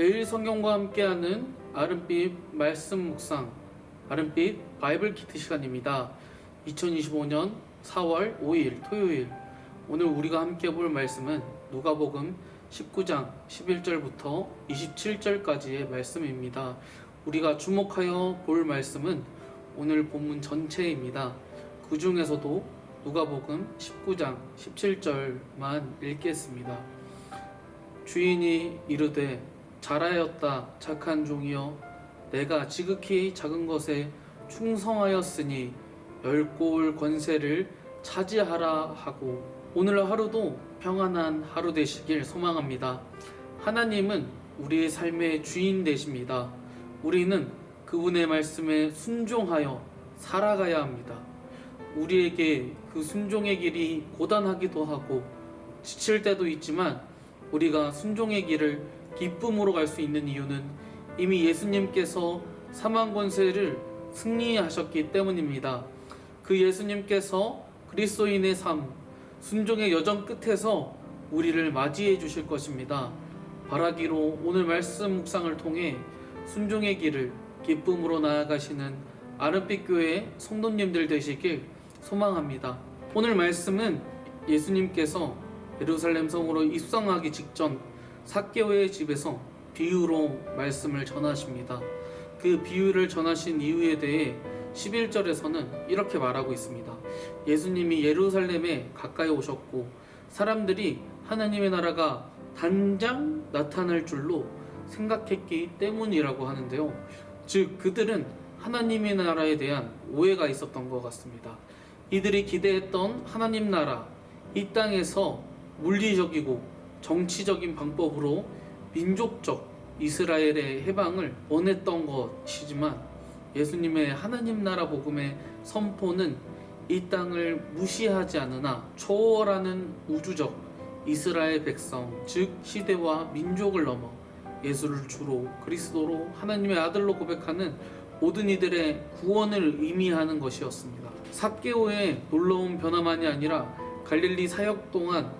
매일 성경과 함께하는 아름빛 말씀 묵상 아름빛 바이블 키트 시간입니다. 2025년 4월 5일 토요일 오늘 우리가 함께 볼 말씀은 누가복음 19장 11절부터 27절까지의 말씀입니다. 우리가 주목하여 볼 말씀은 오늘 본문 전체입니다. 그 중에서도 누가복음 19장 17절만 읽겠습니다. 주인이 이르되 잘하였다 착한 종이여 내가 지극히 작은 것에 충성하였으니 열 골 권세를 차지하라 하고 오늘 하루도 평안한 하루 되시길 소망합니다. 하나님은 우리의 삶의 주인 되십니다. 우리는 그분의 말씀에 순종하여 살아가야 합니다. 우리에게 그 순종의 길이 고단하기도 하고 지칠 때도 있지만 우리가 순종의 길을 기쁨으로 갈 수 있는 이유는 이미 예수님께서 사망 권세를 승리하셨기 때문입니다. 그 예수님께서 그리스도인의 삶, 순종의 여정 끝에서 우리를 맞이해 주실 것입니다. 바라기로 오늘 말씀 묵상을 통해 순종의 길을 기쁨으로 나아가시는 아름빛 교회 성도님들 되시길 소망합니다. 오늘 말씀은 예수님께서 예루살렘 성으로 입성하기 직전 사개오의 집에서 비유로 말씀을 전하십니다. 그 비유를 전하신 이유에 대해 11절에서는 이렇게 말하고 있습니다. 예수님이 예루살렘에 가까이 오셨고 사람들이 하나님의 나라가 단장 나타날 줄로 생각했기 때문이라고 하는데요. 즉 그들은 하나님의 나라에 대한 오해가 있었던 것 같습니다. 이들이 기대했던 하나님 나라 이 땅에서 물리적이고 정치적인 방법으로 민족적 이스라엘의 해방을 원했던 것이지만 예수님의 하나님 나라 복음의 선포는 이 땅을 무시하지 않으나 초월하는 우주적 이스라엘 백성 즉 시대와 민족을 넘어 예수를 주로 그리스도로 하나님의 아들로 고백하는 모든 이들의 구원을 의미하는 것이었습니다. 삽개오의 놀라운 변화만이 아니라 갈릴리 사역 동안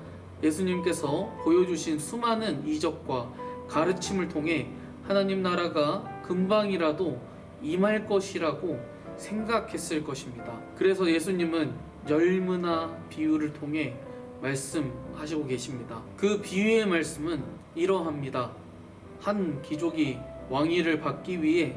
예수님께서 보여주신 수많은 이적과 가르침을 통해 하나님 나라가 금방이라도 임할 것이라고 생각했을 것입니다. 그래서 예수님은 열문화 비유를 통해 말씀하시고 계십니다. 그 비유의 말씀은 이러합니다. 한 귀족이 왕위를 받기 위해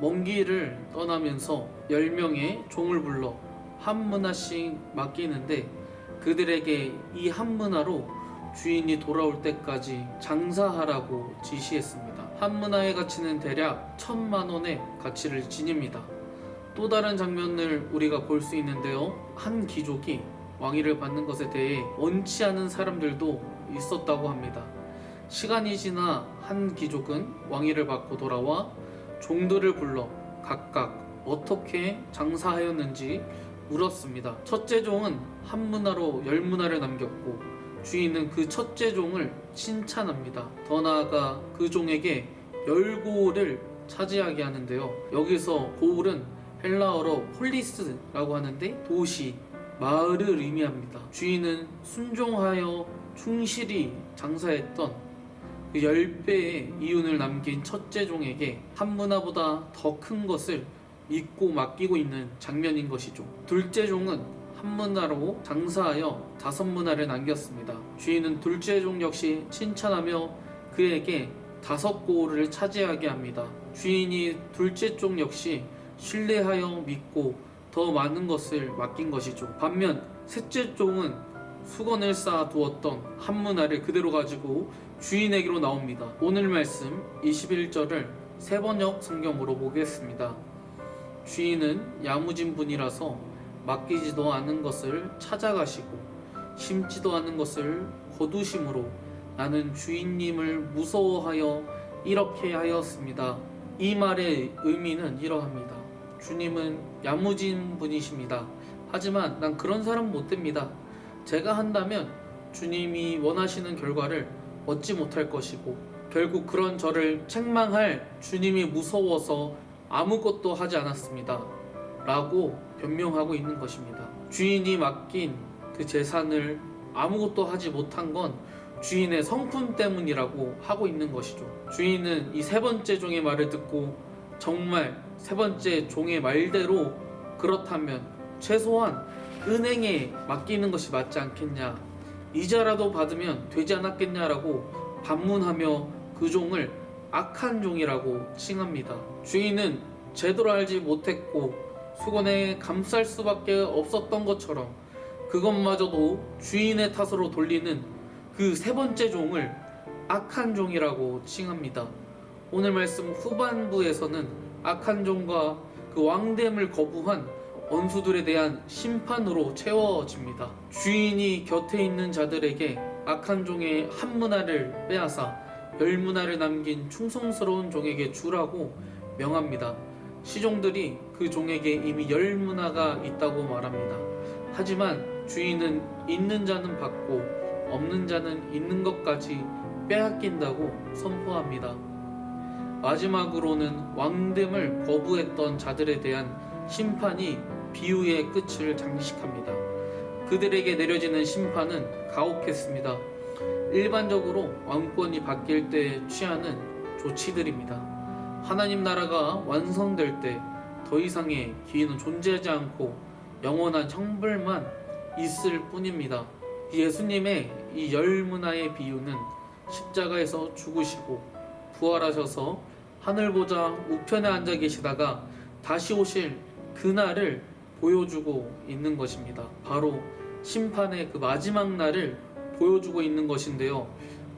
먼 길을 떠나면서 10명의 종을 불러 한 문화씩 맡기는데 그들에게 이 한 문화로 주인이 돌아올 때까지 장사하라고 지시했습니다. 한 문화의 가치는 대략 천만 원의 가치를 지닙니다. 또 다른 장면을 우리가 볼 수 있는데요. 한 귀족이 왕위를 받는 것에 대해 원치 않은 사람들도 있었다고 합니다. 시간이 지나 한 귀족은 왕위를 받고 돌아와 종들을 불러 각각 어떻게 장사하였는지 물었습니다. 첫째 종은 한 문화로 열 문화를 남겼고 주인은 그 첫째 종을 칭찬합니다. 더 나아가 그 종에게 열 고을을 차지하게 하는데요. 여기서 고을은 헬라어로 폴리스라고 하는데 도시, 마을을 의미합니다. 주인은 순종하여 충실히 장사했던 그 10배의 이윤을 남긴 첫째 종에게 한 문화보다 더 큰 것을 믿고 맡기고 있는 장면인 것이죠. 둘째 종은 한 문화로 장사하여 다섯 문화를 남겼습니다. 주인은 둘째 종 역시 칭찬하며 그에게 다섯 고을을 차지하게 합니다. 주인이 둘째 종 역시 신뢰하여 믿고 더 많은 것을 맡긴 것이죠. 반면 셋째 종은 수건을 쌓아 두었던 한 문화를 그대로 가지고 주인에게로 나옵니다. 오늘 말씀 21절을 세 번역 성경으로 보겠습니다. 주인은 야무진 분이라서 맡기지도 않은 것을 찾아가시고 심지도 않은 것을 거두심으로 나는 주인님을 무서워하여 이렇게 하였습니다. 이 말의 의미는 이러합니다. 주님은 야무진 분이십니다. 하지만 난 그런 사람 못 됩니다. 제가 한다면 주님이 원하시는 결과를 얻지 못할 것이고 결국 그런 저를 책망할 주님이 무서워서 아무것도 하지 않았습니다. 라고 변명하고 있는 것입니다. 주인이 맡긴 그 재산을 아무것도 하지 못한 건 주인의 성품 때문이라고 하고 있는 것이죠. 주인은 이 세 번째 종의 말을 듣고 정말 세 번째 종의 말대로 그렇다면 최소한 은행에 맡기는 것이 맞지 않겠냐. 이자라도 받으면 되지 않았겠냐라고 반문하며 그 종을 악한 종이라고 칭합니다. 주인은 제대로 알지 못했고 수건에 감쌀 수밖에 없었던 것처럼 그것마저도 주인의 탓으로 돌리는 그 세 번째 종을 악한 종이라고 칭합니다. 오늘 말씀 후반부에서는 악한 종과 그 왕됨을 거부한 원수들에 대한 심판으로 채워집니다. 주인이 곁에 있는 자들에게 악한 종의 한 문화를 빼앗아 열 문화를 남긴 충성스러운 종에게 주라고 명합니다. 시종들이 그 종에게 이미 열 문화가 있다고 말합니다. 하지만 주인은 있는 자는 받고 없는 자는 있는 것까지 빼앗긴다고 선포합니다. 마지막으로는 왕됨을 거부했던 자들에 대한 심판이 비유의 끝을 장식합니다. 그들에게 내려지는 심판은 가혹했습니다. 일반적으로 왕권이 바뀔 때 취하는 조치들입니다. 하나님 나라가 완성될 때 더 이상의 기회는 존재하지 않고 영원한 형벌만 있을 뿐입니다. 예수님의 이 열 문화의 비유는 십자가에서 죽으시고 부활하셔서 하늘 보좌 우편에 앉아 계시다가 다시 오실 그날을 보여주고 있는 것입니다. 바로 심판의 그 마지막 날을 보여주고 있는 것인데요.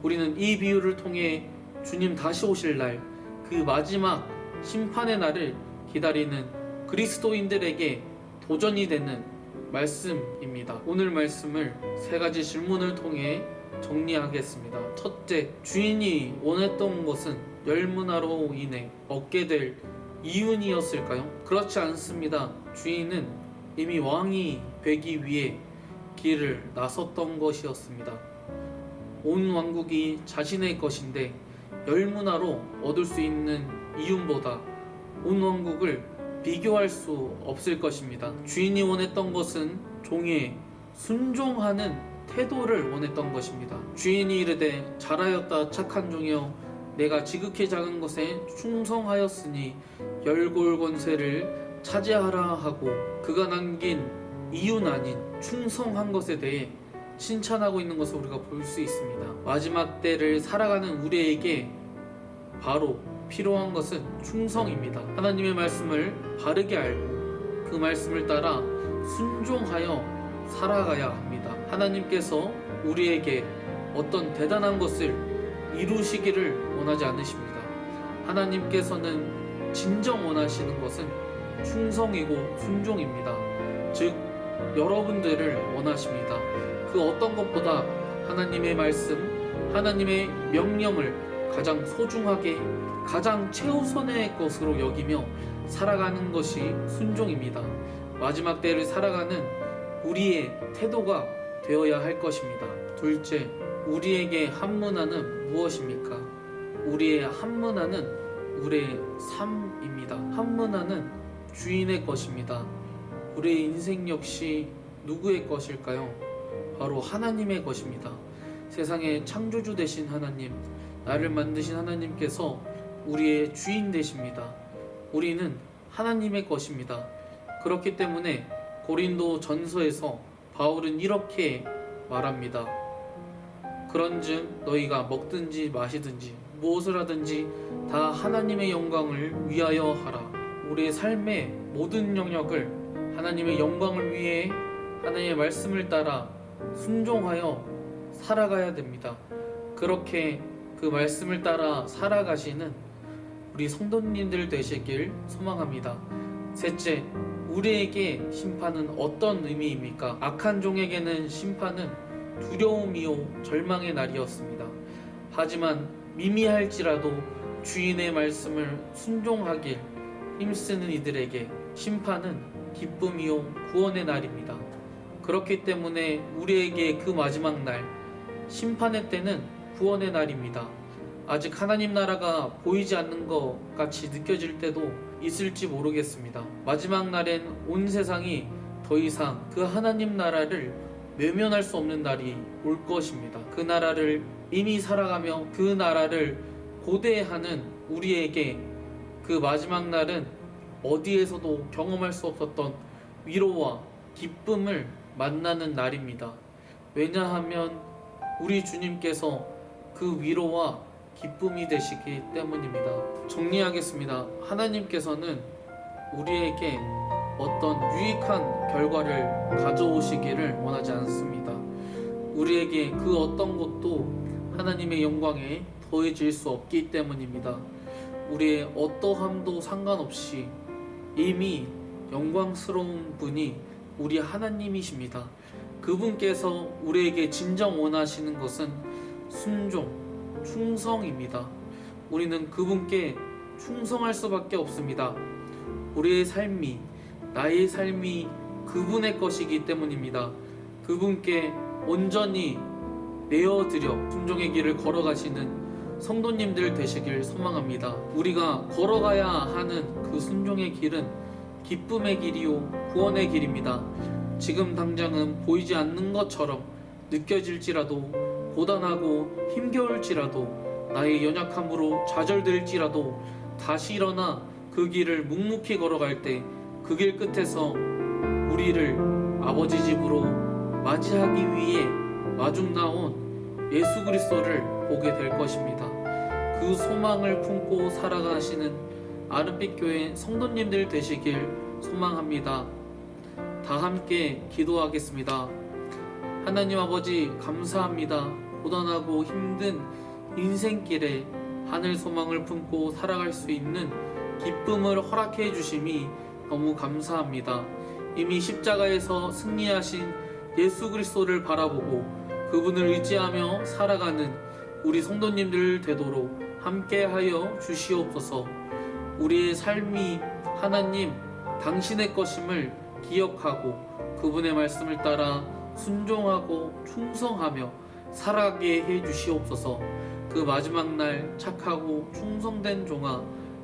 우리는 이 비유를 통해 주님 다시 오실 날, 그 마지막 심판의 날을 기다리는 그리스도인들에게 도전이 되는 말씀입니다. 오늘 말씀을 세 가지 질문을 통해 정리하겠습니다. 첫째, 주인이 원했던 것은 열문화로 인해 얻게 될 이윤이었을까요? 그렇지 않습니다. 주인은 이미 왕이 되기 위해 길을 나섰던 것이었습니다. 온 왕국이 자신의 것인데 열문화로 얻을 수 있는 이윤보다 온 왕국을 비교할 수 없을 것입니다. 주인이 원했던 것은 종의 순종하는 태도를 원했던 것입니다. 주인이 이르되 잘하였다 착한 종이여 내가 지극히 작은 것에 충성하였으니 열골 권세를 차지하라 하고 그가 남긴 이윤 아닌 충성한 것에 대해 칭찬하고 있는 것을 우리가 볼 수 있습니다. 마지막 때를 살아가는 우리에게 바로 필요한 것은 충성입니다. 하나님의 말씀을 바르게 알고 그 말씀을 따라 순종하여 살아가야 합니다. 하나님께서 우리에게 어떤 대단한 것을 이루시기를 원하지 않으십니다. 하나님께서는 진정 원하시는 것은 충성이고 순종입니다. 즉, 여러분들을 원하십니다. 그 어떤 것보다 하나님의 말씀, 하나님의 명령을 가장 소중하게, 가장 최우선의 것으로 여기며 살아가는 것이 순종입니다. 마지막 때를 살아가는 우리의 태도가 되어야 할 것입니다. 둘째, 우리에게 한문화는 무엇입니까? 우리의 한문화는 우리의 삶입니다. 한문화는 주인의 것입니다. 우리의 인생 역시 누구의 것일까요? 바로 하나님의 것입니다. 세상의 창조주 되신 하나님, 나를 만드신 하나님께서 우리의 주인 되십니다. 우리는 하나님의 것입니다. 그렇기 때문에 고린도 전서에서 바울은 이렇게 말합니다. 그런즉 너희가 먹든지 마시든지 무엇을 하든지 다 하나님의 영광을 위하여 하라. 우리의 삶의 모든 영역을 하나님의 영광을 위해 하나님의 말씀을 따라 순종하여 살아가야 됩니다. 그렇게 그 말씀을 따라 살아가시는 우리 성도님들 되시길 소망합니다. 셋째, 우리에게 심판은 어떤 의미입니까? 악한 종에게는 심판은 두려움이요 절망의 날이었습니다. 하지만 미미할지라도 주인의 말씀을 순종하길 힘쓰는 이들에게 심판은 기쁨이요 구원의 날입니다. 그렇기 때문에 우리에게 그 마지막 날 심판의 때는 구원의 날입니다. 아직 하나님 나라가 보이지 않는 것 같이 느껴질 때도 있을지 모르겠습니다. 마지막 날엔 온 세상이 더 이상 그 하나님 나라를 외면할 수 없는 날이 올 것입니다. 그 나라를 이미 살아가며 그 나라를 고대하는 우리에게 그 마지막 날은 어디에서도 경험할 수 없었던 위로와 기쁨을 만나는 날입니다. 왜냐하면 우리 주님께서 그 위로와 기쁨이 되시기 때문입니다. 정리하겠습니다. 하나님께서는 우리에게 어떤 유익한 결과를 가져오시기를 원하지 않습니다. 우리에게 그 어떤 것도 하나님의 영광에 더해질 수 없기 때문입니다. 우리의 어떠함도 상관없이 이미 영광스러운 분이 우리 하나님이십니다. 그분께서 우리에게 진정 원하시는 것은 순종, 충성입니다. 우리는 그분께 충성할 수밖에 없습니다. 우리의 삶이, 나의 삶이 그분의 것이기 때문입니다. 그분께 온전히 내어드려 순종의 길을 걸어가시는 성도님들 되시길 소망합니다. 우리가 걸어가야 하는 그 순종의 길은 기쁨의 길이요 구원의 길입니다. 지금 당장은 보이지 않는 것처럼 느껴질지라도 고단하고 힘겨울지라도 나의 연약함으로 좌절될지라도 다시 일어나 그 길을 묵묵히 걸어갈 때 그 길 끝에서 우리를 아버지 집으로 맞이하기 위해 마중 나온 예수 그리스도를 보게 될 것입니다. 그 소망을 품고 살아가시는 아름빛 교회 성도님들 되시길 소망합니다. 다 함께 기도하겠습니다. 하나님 아버지 감사합니다. 고단하고 힘든 인생길에 하늘 소망을 품고 살아갈 수 있는 기쁨을 허락해 주심이 너무 감사합니다. 이미 십자가에서 승리하신 예수 그리스도를 바라보고 그분을 의지하며 살아가는 우리 성도님들 되도록 함께하여 주시옵소서. 우리의 삶이 하나님 당신의 것임을 기억하고 그분의 말씀을 따라 순종하고 충성하며 살아가게 해 주시옵소서. 그 마지막 날 착하고 충성된 종아,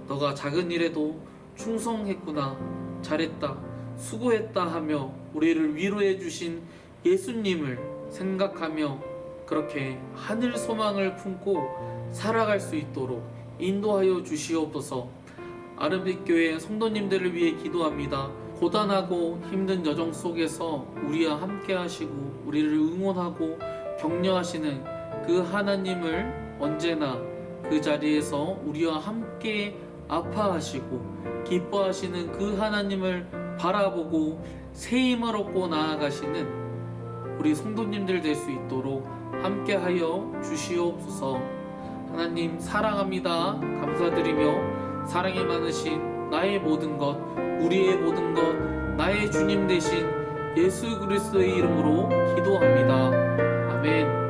너가 작은 일에도 충성했구나, 잘했다, 수고했다 하며 우리를 위로해 주신 예수님을 생각하며 그렇게 하늘 소망을 품고 살아갈 수 있도록 인도하여 주시옵소서. 아름빛 교회 성도님들을 위해 기도합니다. 고단하고 힘든 여정 속에서 우리와 함께 하시고 우리를 응원하고 격려하시는 그 하나님을 언제나 그 자리에서 우리와 함께 아파하시고 기뻐하시는 그 하나님을 바라보고 새 힘을 얻고 나아가시는 우리 성도님들 될 수 있도록 함께하여 주시옵소서. 하나님 사랑합니다. 감사드리며 사랑이 많으신 나의 모든 것, 우리의 모든 것, 나의 주님 되신 예수 그리스도의 이름으로 기도합니다. 아멘.